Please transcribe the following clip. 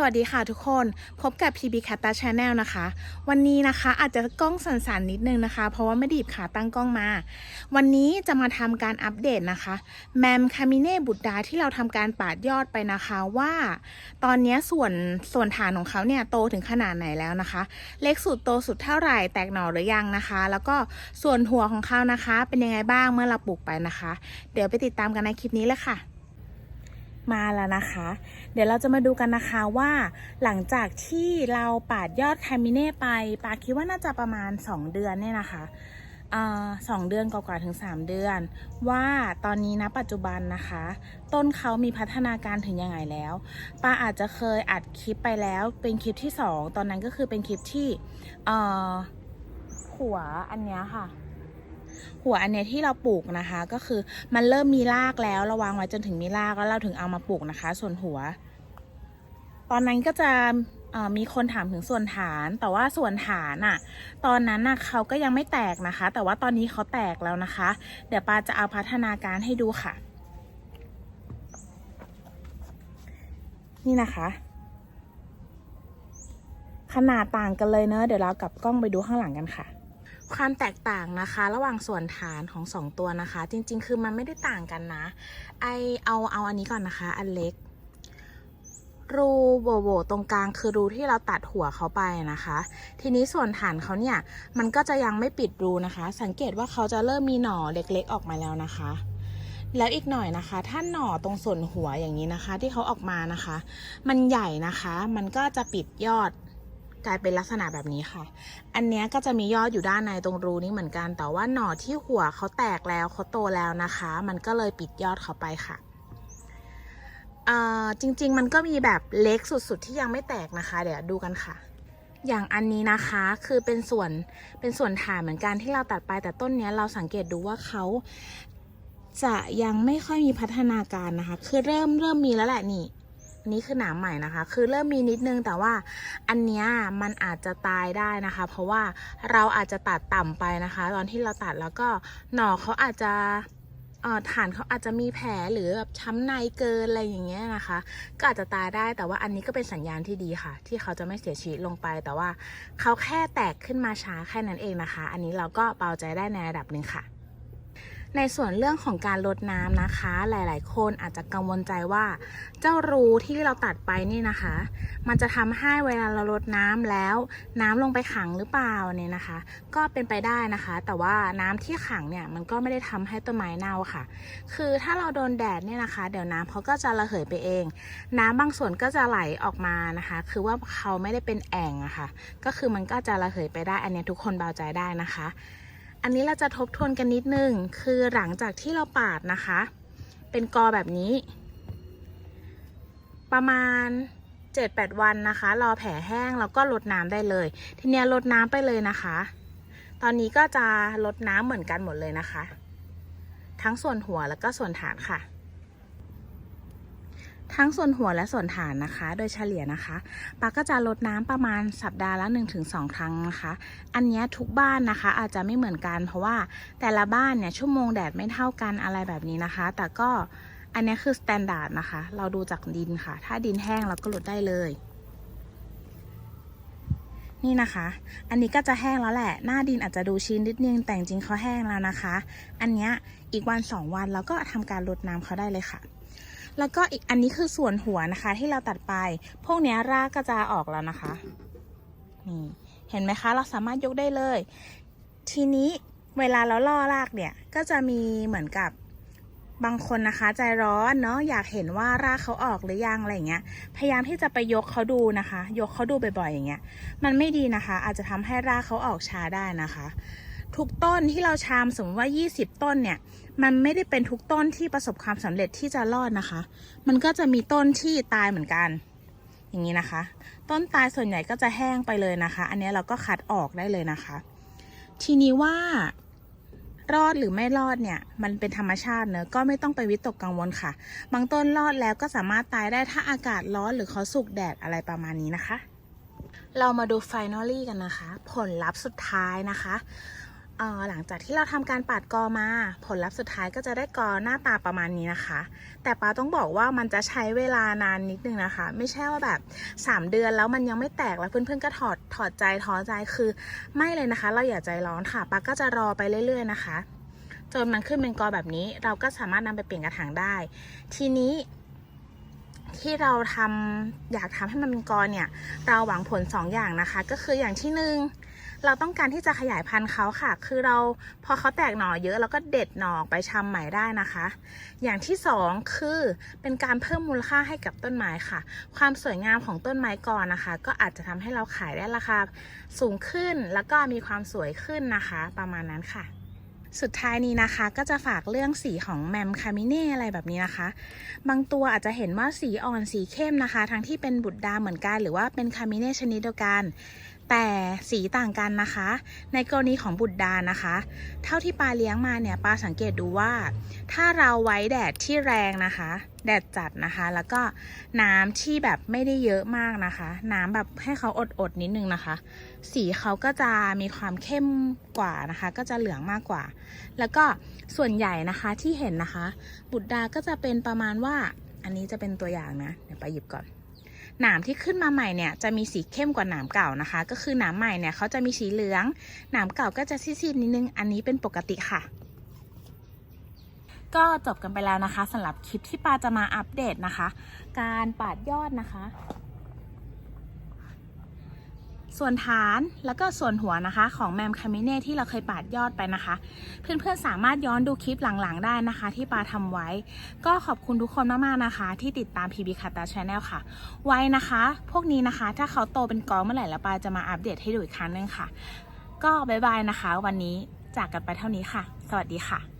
สวัสดีค่ะทุกคนพบกับ PB c a t a Channel นะคะ วันนี้นะคะอาจจะกล้องสั่นๆนิดนึงนะคะ เพราะว่าไม่ด้หยิบขาตั้งกล้องมา วันนี้จะมาทำการอัปเดตนะคะ แมมคามิเน่บุตรดาที่เราทำการปาดยอดไปนะคะว่า ตอนนี้ส่วนส่วนฐานของเขาเนี่ยโตถึงขนาดไหนแล้วนะคะ เล็กสุดโตสุดเท่าไหร่แตกหน่อหรือยังนะคะ แล้วก็ส่วนหัวของเขานะคะ เป็นยังไงบ้างเมื่อเราปลูกไปนะคะ เดี๋ยวไปติดตามกันในคลิปนี้เลยค่ะ มาแล้วนะคะ เดี๋ยวเราจะมาดูกันนะคะว่าหลังจากที่เราปาดยอดคามิเน่ไปปาคิดว่าน่าจะประมาณ 2 เดือนเนี่ยนะคะอสองเดือนกว่าๆถึง 3 เดือน ว่าตอนนี้นะปัจจุบันนะคะ ต้นเขามีพัฒนาการถึงยังไงแล้วปาอาจจะเคยอัดคลิปไปแล้วเป็นคลิปที่ 2 ตอนนั้นก็คือเป็นคลิปที่หัวอันเนี้ยค่ะ หัวอันเนี้ยที่เราปลูกนะคะ ก็คือมันเริ่มมีรากแล้วเราวางไว้จนถึงมีรากแล้วเราถึงเอามาปลูกนะคะ ส่วนหัว ตอนนั้นก็จะมีคนถามถึงส่วนฐาน แต่ว่าส่วนฐานอะตอนนั้นน่ะเขาก็ยังไม่แตกนะคะ แต่ว่าตอนนี้เขาแตกแล้วนะคะ เดี๋ยวปาจะเอาพัฒนาการให้ดูค่ะ นี่นะคะ ขนาดต่างกันเลยเนอะเดี๋ยวเรากลับกล้องไปดูข้างหลังกันค่ะ ความแตกต่างนะคะ ระหว่างส่วนฐานของสองตัวนะคะ จริง ๆ คือมันไม่ได้ต่างกันนะ ไอเอาเอาอันนี้ก่อนนะคะ อันเล็ก รูโหว่ๆตรงกลางคือรูที่เราตัดหัวเขาไปนะคะ ทีนี้ส่วนฐานเขาเนี่ย มันก็จะยังไม่ปิดรูนะคะ สังเกตว่าเขาจะเริ่มมีหน่อเล็ก ๆ ออกมาแล้วนะคะแล้วอีกหน่อยนะคะ ถ้าหน่อตรงส่วนหัวอย่างนี้นะคะ ที่เขาออกมานะคะ มันใหญ่นะคะ มันก็จะปิดยอด กลายเป็นลักษณะแบบนี้ค่ะ อันนี้ก็จะมียอดอยู่ด้านในตรงรูนี้เหมือนกัน แต่ว่าหน่อที่หัวเขาแตกแล้วเขาโตแล้วนะคะ มันก็เลยปิดยอดเขาไปค่ะจริง ๆ มันก็มีแบบเล็กสุด ๆ ที่ยังไม่แตกนะคะ เดี๋ยวดูกันค่ะ อย่างอันนี้นะคะคือเป็นส่วนเป็นส่วนฐานเหมือนกันที่เราตัดไป แต่ต้นนี้เราสังเกตดูว่าเขาจะยังไม่ค่อยมีพัฒนาการนะคะ คือเริ่มเริ่มมีแล้วแหละนี่ อันนี้คือหนามใหม่นะคะ คือเริ่มมีนิดนึงแต่ว่าอันเนี้ยมันอาจจะตายได้นะคะ เพราะว่าเราอาจจะตัดต่ำไปนะคะ ตอนที่เราตัดแล้วก็หน่อเขาอาจจะฐานเขาอาจจะมีแผลหรือแบบช้ำในเกินอะไรอย่างเงี้ยนะคะ ก็อาจจะตายได้แต่ว่าอันนี้ก็เป็นสัญญาณที่ดีค่ะ ที่เขาจะไม่เสียชีวิตลงไป แต่ว่าเขาแค่แตกขึ้นมาช้าแค่นั้นเองนะคะ อันนี้เราก็เบาใจได้ในระดับหนึ่งค่ะ ในส่วนเรื่องของการลดน้ำนะคะ หลาย ๆ คนอาจจะกังวลใจว่า เจ้ารูที่เราตัดไปนี่นะคะ มันจะทำให้เวลาเราลดน้ำแล้ว น้ำลงไปขังหรือเปล่าเนี่ยนะคะ ก็เป็นไปได้นะคะ แต่ว่าน้ำที่ขังเนี่ยมันก็ไม่ได้ทำให้ต้นไม้เน่าค่ะ คือถ้าเราโดนแดดเนี่ยนะคะ เดี๋ยวน้ำเขาก็จะระเหยไปเอง น้ำบางส่วนก็จะไหลออกมานะคะ คือว่าเขาไม่ได้เป็นแอ่งอะค่ะ ก็คือมันก็จะระเหยไปได้ อันนี้ทุกคนเบาใจได้นะคะ อันนี้เราจะทบทวนกันนิดนึง คือหลังจากที่เราปาดนะคะ เป็นกอแบบนี้ ประมาณ 7-8 วันนะคะ รอแผลแห้งแล้วก็ลดน้ำได้เลย ทีนี้ลดน้ำไปเลยนะคะ ตอนนี้ก็จะลดน้ำเหมือนกันหมดเลยนะคะ ทั้งส่วนหัวแล้วก็ส่วนฐานค่ะ ทั้งส่วนหัวและส่วนฐานนะคะ โดยเฉลี่ยนะคะปาก็จะลดน้ำประมาณสัปดาห์ละ 1-2 ครั้งนะคะ อันนี้ทุกบ้านนะคะอาจจะไม่เหมือนกันเพราะว่าแต่ละบ้านเนี่ยชั่วโมงแดดไม่เท่ากันอะไรแบบนี้นะคะ แต่ก็อันนี้คือสแตนดาร์ดนะคะ เราดูจากดินค่ะ ถ้าดินแห้งเราก็ลดได้เลย นี่นะคะ อันนี้ก็จะแห้งแล้วแหละ หน้าดินอาจจะดูชื้นนิดนึง แต่จริงเขาแห้งแล้วนะคะ อันนี้อีกวันสองวันเราก็ทำการลดน้ำเขาได้เลยค่ะ แล้วก็อีกอันนี้คือส่วนหัวนะคะ ที่เราตัดไป พวกเนี้ยรากก็จะออกแล้วนะคะ นี่ เห็นไหมคะ เราสามารถยกได้เลย ทีนี้เวลาเราล่อรากเนี่ย ก็จะมีเหมือนกับบางคนนะคะใจร้อนเนาะอยากเห็นว่ารากเขาออกหรือยังอะไรเงี้ย พยายามที่จะไปยกเขาดูนะคะ ยกเขาดูบ่อยๆอย่างเงี้ย มันไม่ดีนะคะ อาจจะทำให้รากเขาออกช้าได้นะคะ ทุกต้นที่เราชามสมมติว่า 20 ต้นเนี่ย มันไม่ได้เป็นทุกต้นที่ประสบความสำเร็จที่จะรอดนะคะ มันก็จะมีต้นที่ตายเหมือนกัน อย่างนี้นะคะ ต้นตายส่วนใหญ่ก็จะแห้งไปเลยนะคะ อันนี้เราก็คัดออกได้เลยนะคะ ทีนี้ว่ารอดหรือไม่รอดเนี่ยมันเป็นธรรมชาติเนอะก็ไม่ต้องไปวิตกกังวลค่ะ บางต้นรอดแล้วก็สามารถตายได้ถ้าอากาศร้อนหรือเขาสุกแดดอะไรประมาณนี้นะคะ เรามาดูไฟนอลลี่กันนะคะ ผลลัพธ์สุดท้ายนะคะ หลังจากที่เราทำการปาดกอมา ผลลัพธ์สุดท้ายก็จะได้กอหน้าตาประมาณนี้นะคะ แต่ปาต้องบอกว่ามันจะใช้เวลานานนิดนึงนะคะ ไม่ใช่ว่าแบบ 3 เดือนแล้วมันยังไม่แตกแล้วเพื่อนๆก็ถอดถอดใจท้อใจคือ ไม่เลยนะคะ เราอย่าใจร้อนค่ะปาก็จะรอไปเรื่อย ๆ นะคะ จนมันขึ้นเป็นกอแบบนี้ เราก็สามารถนำไปเปลี่ยนกระถางได้ ทีนี้ ที่เราทำอยากทำให้มันเป็นกอเนี่ยเราหวังผล 2 อย่างนะคะ ก็คืออย่างที่หนึ่งเราต้องการที่จะขยายพันธุ์เขาค่ะ คือเราพอเขาแตกหน่อเยอะเราก็เด็ดหน่อไปชำใหม่ได้นะคะ อย่างที่สองคือเป็นการเพิ่มมูลค่าให้กับต้นไม้ค่ะ ความสวยงามของต้นไม้ก่อนนะคะ ก็อาจจะทำให้เราขายได้ราคาสูงขึ้นแล้วก็มีความสวยขึ้นนะคะ ประมาณนั้นค่ะ สุดท้ายนี้นะคะก็จะฝากเรื่องสีของแมมคามิเน่อะไรแบบนี้นะคะ บางตัวอาจจะเห็นว่าสีอ่อนสีเข้มนะคะ ทั้งที่เป็นบุตรดาเหมือนกัน หรือว่าเป็นคามิเน่ชนิดเดียวกัน แต่สีต่างกันนะคะ ในกรณีของบุตรดานะคะ เท่าที่ปลาเลี้ยงมาเนี่ยปลาสังเกตดูว่า ถ้าเราไว้แดดที่แรงนะคะ แดดจัดนะคะ แล้วก็น้ำที่แบบไม่ได้เยอะมากนะคะ น้ำแบบให้เขาอดๆนิดนึงนะคะ สีเขาก็จะมีความเข้มกว่านะคะ ก็จะเหลืองมากกว่า แล้วก็ส่วนใหญ่นะคะที่เห็นนะคะ บุตรดาก็จะเป็นประมาณว่า อันนี้จะเป็นตัวอย่างนะเดี๋ยวไปหยิบก่อน หนามที่ขึ้นมาใหม่เนี่ยจะมีสีเข้มกว่าหนามเก่านะคะ ก็คือหนามใหม่เนี่ยเขาจะมีสีเหลือง หนามเก่าก็จะซีดๆนิดนึง อันนี้เป็นปกติค่ะ ก็จบกันไปแล้วนะคะสำหรับคลิปที่ปาจะมาอัปเดตนะคะ การปาดยอดนะคะ ส่วนฐานแล้วก็ส่วนหัวนะคะ ของแมมคาเมเน่ที่เราเคยปาดยอดไปนะคะ เพื่อนๆสามารถย้อนดูคลิปหลังๆได้นะคะ ที่ปาทำไว้ ก็ขอบคุณทุกคนมากๆนะคะ ที่ติดตาม PB k a t a Channel ค่ะ ไว้นะคะ พวกนี้นะคะ ถ้าเขาโตเป็นกองเมื่อไหร่แล้วปาจะมาอัปเดตให้ดูอีกครั้งหนึงค่ะ ก็บายบายนะคะ วันนี้จากกันไปเท่านี้ค่ะ สวัสดีค่ะ